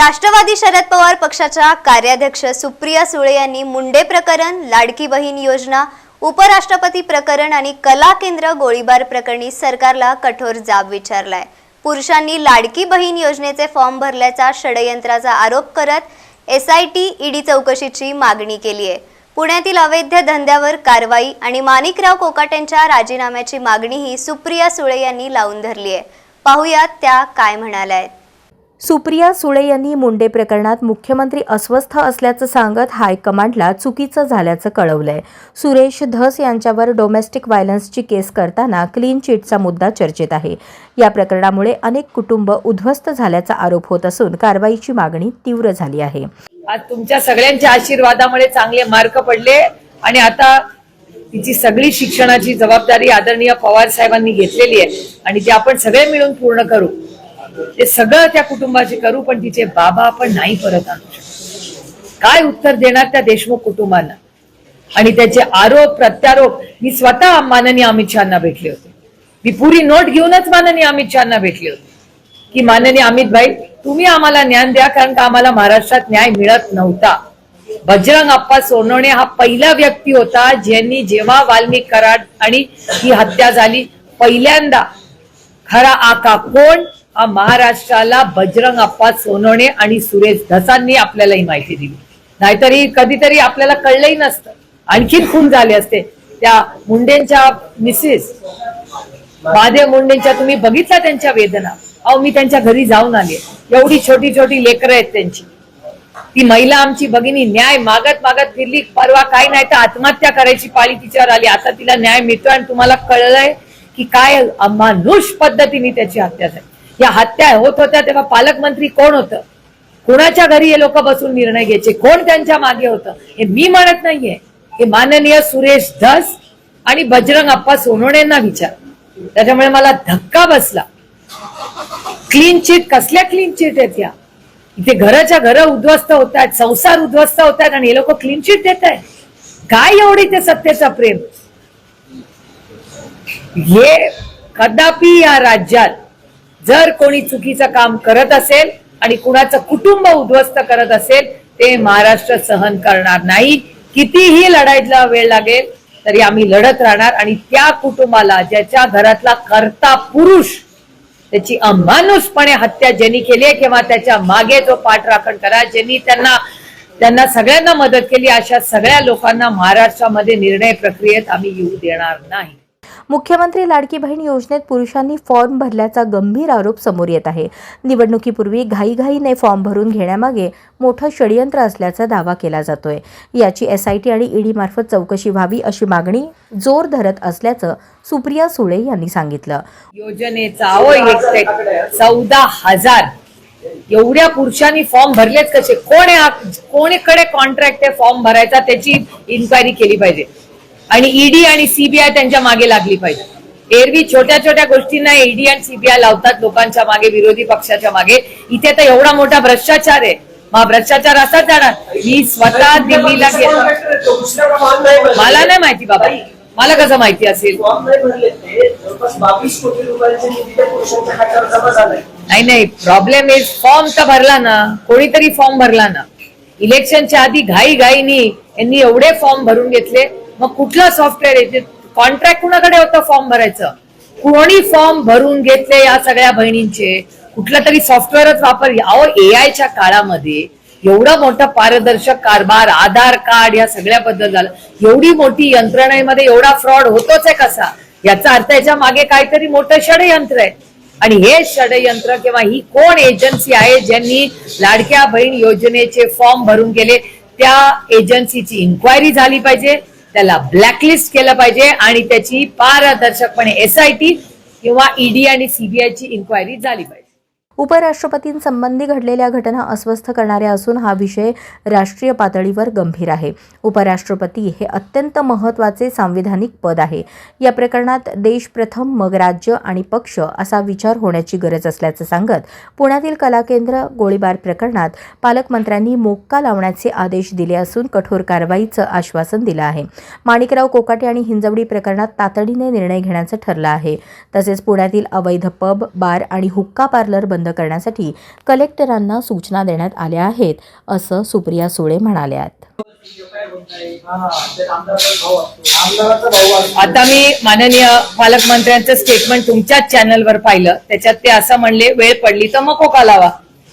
राष्ट्रवादी शरद पवार पक्षाच्या कार्याध्यक्ष सुप्रिया सुळे यांनी मुंडे प्रकरण लाडकी बहीण योजना उपराष्ट्रपती प्रकरण आणि कला केंद्र गोळीबार प्रकरणी सरकारला कठोर जाब विचारलाय. पुरुषांनी लाडकी बहीण योजनेचे फॉर्म भरल्याचा षडयंत्राचा आरोप करत एस आय टी ईडी चौकशीची मागणी केली आहे. पुण्यातील अवैध धंद्यावर कारवाई आणि माणिकराव कोकाटेंच्या राजीनाम्याची मागणीही सुप्रिया सुळे यांनी लावून धरली आहे. पाहुयात त्या काय म्हणाल्या आहेत. सुप्रिया सुळे यांनी मुंडे प्रकरणात मुख्यमंत्री अस्वस्थ असल्याचं सांगत हायकमांडला चुकीचं झाल्याचं कळवलंय. सुरेश धस यांच्यावर डोमेस्टिक व्हायलन्सची केस करताना क्लीन चिटचा मुद्दा चर्चेत आहे. या प्रकरणामुळे अनेक कुटुंब उद्ध्वस्त झाल्याचा आरोप होत असून कारवाईची मागणी तीव्र झाली आहे. आज तुमच्या सगळ्यांच्या आशीर्वादामुळे चांगले मार्क पडले आणि आता तिची सगळी शिक्षणाची जबाबदारी आदरणीय पवार साहेबांनी घेतलेली आहे आणि ती आपण सगळे मिळून पूर्ण करू ते सगळं त्या कुटुंबाचे करू पण तिचे बाबा आपण नाही परत आणू शकतो. काय उत्तर देणार त्या देशमुख कुटुंबांना? आणि त्याचे आरोप प्रत्यारोप मी स्वतः माननीय अमित शहाना भेटले होते. मी पुरी नोट घेऊनच माननीय अमित शहाना भेटले होते. की माननीय अमित भाई तुम्ही आम्हाला ज्ञान द्या कारण का आम्हाला महाराष्ट्रात न्याय मिळत नव्हता. बजरंग अप्पा सोनवणे हा पहिला व्यक्ती होता ज्यांनी जेव्हा वाल्मिक कराड आणि ही हत्या झाली पहिल्यांदा. खरा आका कोण? हा महाराष्ट्राला बजरंग अप्पा सोनवणे आणि सुरेश धसांनी आपल्याला ही माहिती दिली. नाहीतरी कधीतरी आपल्याला कळलंही नसतं. आणखीन खून झाले असते. त्या मुंडेंच्या मिसेस महादेव मुंडेंच्या तुम्ही बघितला त्यांच्या वेदना? अहो मी त्यांच्या घरी जाऊन आले. एवढी छोटी छोटी लेकरं आहेत त्यांची. ती महिला आमची भगिनी न्याय मागत मागत फिरली. परवा काही नाही तर आत्महत्या करायची पाळी तिच्यावर आली. आता तिला न्याय मिळतोय आणि तुम्हाला कळलंय की काय अमानुष पद्धतीने त्याची हत्या झाली. या हत्या होत होत्या तेव्हा पालकमंत्री कोण होतं? कोणाच्या घरी हे लोक बसून निर्णय घ्यायचे? कोण त्यांच्या मागे होतं? हे मी म्हणत नाहीये. हे माननीय सुरेश धस आणि बजरंग अप्पा सोनवणेंना विचार. त्याच्यामुळे मला धक्का बसला. क्लीन चिट कसल्या क्लीन चिट आहेत या? इथे घराच्या घर उद्ध्वस्त होत आहेत संसार उद्ध्वस्त होत आहेत आणि हे लोक क्लीन चिट देत आहेत. काय एवढी ते सत्तेचा प्रेम? हे कदापि या राज्यात जर कोणी चुकीचं काम करत असेल आणि कुणाचं कुटुंब उद्ध्वस्त करत असेल ते महाराष्ट्र सहन करणार नाही. कितीही लढाईला वेळ लागेल तरी आम्ही लढत राहणार आणि त्या कुटुंबाला ज्याच्या घरातला कर्ता पुरुष त्याची अमानुषपणे हत्या ज्यांनी केली आहे किंवा त्याच्यामागे जो पाठराखण करा ज्यांनी त्यांना त्यांना सगळ्यांना मदत केली अशा सगळ्या लोकांना महाराष्ट्रामध्ये निर्णय प्रक्रियेत आम्ही येऊ देणार नाही. मुख्यमंत्री लाडकी बहीण योजनेत पुरुषांनी फॉर्म भरल्याचा गंभीर आरोप समोर येत आहे. निवडणुकीपूर्वी घाईघाईने फॉर्म भरून घेण्यामागे मोठं षडयंत्र असल्याचा दावा केला जातोय. याची एसआयटी आणि ईडीमार्फत चौकशी व्हावी अशी मागणी जोर धरत असल्याचं सुप्रिया सुळे यांनी सांगितलं. योजनेचा चौदा हजार. एवढ्या पुरुषांनी फॉर्म भरलेत कसे? कोण कोणीकडे कॉन्ट्रॅक्ट आहे फॉर्म भरायचा? त्याची इन्क्वायरी केली पाहिजे. आणि ईडी आणि सीबीआय त्यांच्या मागे लागली पाहिजे. एरवी छोट्या छोट्या गोष्टींना ईडी आणि सीबीआय लावतात लोकांच्या मागे विरोधी पक्षाच्या मागे. इथे तर एवढा मोठा भ्रष्टाचार आहे. मग भ्रष्टाचार असाच जाणार. मी स्वतः दिल्लीला गेलो. मला नाही माहिती बाबा. मला कसं माहिती असेल? नाही नाही. नाही प्रॉब्लेम इज फॉर्म तर भरला ना. कोणीतरी फॉर्म भरला ना. इलेक्शनच्या आधी घाई घाईनी यांनी एवढे फॉर्म भरून घेतले. मग कुठलं सॉफ्टवेअर येते कॉन्ट्रॅक्ट कुणाकडे होतं फॉर्म भरायचं? कोणी फॉर्म भरून घेतले या सगळ्या बहिणींचे? कुठलं तरी सॉफ्टवेअरच वापर अहो ए च्या काळामध्ये एवढा मोठा पारदर्शक कारभार आधार कार्ड या सगळ्याबद्दल झालं. एवढी मोठी यंत्रणेमध्ये एवढा फ्रॉड होतोच आहे कसा? याचा अर्थ याच्या मागे काहीतरी मोठं षडयंत्र आहे. आणि हे षडयंत्र किंवा ही कोण एजन्सी आहे ज्यांनी लाडक्या बहीण योजनेचे फॉर्म भरून गेले? त्या एजन्सीची इन्क्वायरी झाली पाहिजे. त्याला ब्लॅकलिस्ट केलं पाहिजे आणि त्याची पारदर्शकपणे एसआयटी किंवा ईडी आणि सीबीआयची इन्क्वायरी झाली पाहिजे. उपराष्ट्रपतींसंबंधी घडलेल्या घटना अस्वस्थ करणाऱ्या असून हा विषय राष्ट्रीय पातळीवर गंभीर आहे. उपराष्ट्रपती हे अत्यंत महत्त्वाचे सांविधानिक पद आहे. या प्रकरणात देश प्रथम मग राज्य आणि पक्ष असा विचार होण्याची गरज असल्याचं सांगत पुण्यातील कला केंद्र गोळीबार प्रकरणात पालकमंत्र्यांनी मोक्का लावण्याचे आदेश दिले असून कठोर कारवाईचं आश्वासन दिलं आहे. माणिकराव कोकाटे आणि हिंजवडी प्रकरणात तातडीने निर्णय घेण्याचं ठरलं आहे. तसेच पुण्यातील अवैध पब बार आणि हुक्का पार्लर बंद करण्यासाठी कलेक्टरांना सूचना देण्यात आल्या आहेत असं सुप्रिया सुळे म्हणाल्यात. हा, आता मी माननीय पालकमंत्र्यांचं स्टेटमेंट तुमच्याच चॅनलवर पाहिलं. त्याच्यात ते असं म्हणले वेळ पडली तर मग कोका लावा.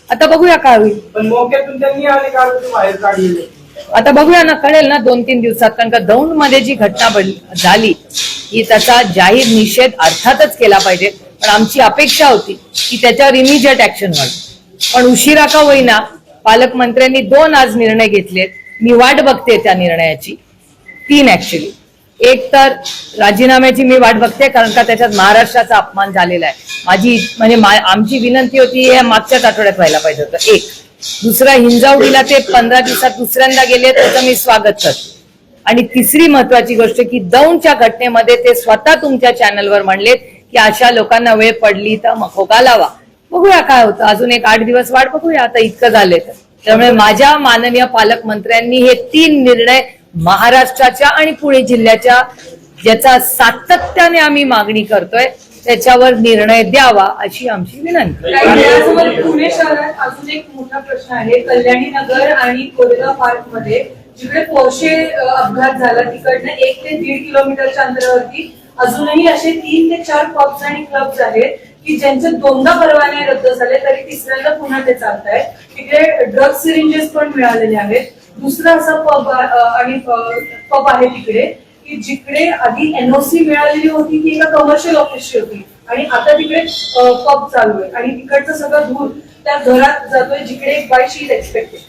आता बघूया काय होईल. पण मोक्यातून त्यांनी आले का? काढलेले. आता बघूया ना कळेल ना दोन तीन दिवसात. कारण का दौंडमध्ये जी घटना बन- झाली की त्याचा जाहीर निषेध अर्थातच केला पाहिजे. पण आमची अपेक्षा होती की त्याच्यावर इमिजिएट ऍक्शन व्हावी पण उशिरा का होईना पालकमंत्र्यांनी दोन आज निर्णय घेतलेत. मी वाट बघते त्या निर्णयाची. तीन ऍक्च्युली एक तर राजीनाम्याची मी वाट बघते कारण का त्याच्यात महाराष्ट्राचा अपमान झालेला आहे. माझी म्हणजे आमची विनंती होती हे मागच्याच आठवड्यात व्हायला पाहिजे होतं. एक दुसरा हिंजावडीला ते पंधरा दिवसात दुसऱ्यांदा गेले त्याचं मी स्वागत करतो. आणि तिसरी महत्वाची गोष्ट की दौंडच्या घटनेमध्ये ते स्वतः तुमच्या चॅनलवर म्हणलेत की अशा लोकांना वेळ पडली तर मखोका लावा. बघूया काय होतं. अजून एक आठ दिवस वाट बघूया. आता इतकं झालंय तर. त्यामुळे माझ्या माननीय पालकमंत्र्यांनी हे तीन निर्णय महाराष्ट्राच्या आणि पुणे जिल्ह्याच्या ज्याचा सातत्याने आम्ही मागणी करतोय त्याच्यावर निर्णय द्यावा अशी आमची विनंती. काही पुणे शहरात अजून एक मोठा प्रश्न आहे. कल्याणी नगर आणि कोरेगाव पार्कमध्ये जिकडे पोरशे अपघात झाला तिकडनं एक ते दीड किलोमीटरच्या अंतरावरती अजूनही असे तीन ते चार पब्स आणि क्लब्स आहेत की ज्यांचे दोनदा परवाने रद्द झाले तरी तिसऱ्यांदा पुन्हा ते चालत आहेत तिकडे ड्रग सिरिंजेस पण मिळालेले आहेत. दुसरा असा पब आणि पब आहे तिकडे की जिकडे आधी एनओसी मिळालेली होती ती एका कमर्शियल ऑफिसची होती. आणि आता तिकडे पब चालू आहे. आणि तिकडचं सगळं धूर त्या घरात जातोय जिकडे एक बाय शी एक्सपेक्टेड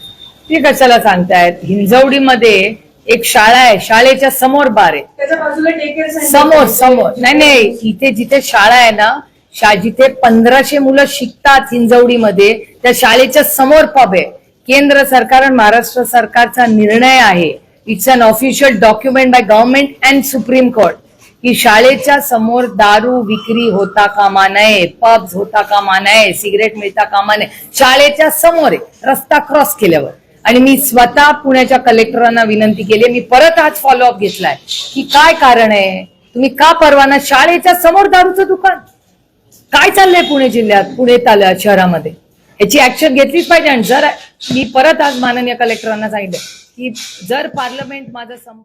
ते कशाला सांगतायत? हिंजवडीमध्ये एक शाळा आहे शाळेच्या समोर बार आहे. त्याच्या बाजूला टेकेर समोर समोर. नाही नाही इथे जिथे शाळा आहे ना शा जिथे पंधराशे मुलं शिकतात हिंजवडीमध्ये त्या शाळेच्या समोर पब आहे. केंद्र सरकार आणि महाराष्ट्र सरकारचा निर्णय आहे. It's an official document by government and supreme court की शाळेच्या समोर दारू विक्री होता कामा नये पब्स होता कामा नये सिगरेट मिळता कामा नये. शाळेच्या समोर आहे रस्ता क्रॉस केल्यावर. आणि मी स्वतः पुण्याच्या कलेक्टरांना विनंती केली मी परत आज फॉलोअप घेतलाय. की काय कारण आहे? तुम्ही का परवाना शाळेच्या समोर दारूचं दुकान? काय चाललंय पुणे जिल्ह्यात पुणे ताल्या शहरामध्ये? याची ऍक्शन घेतलीच पाहिजे. आणि जर मी परत आज माननीय कलेक्टरांना सांगितलं की जर पार्लमेंट माझं संप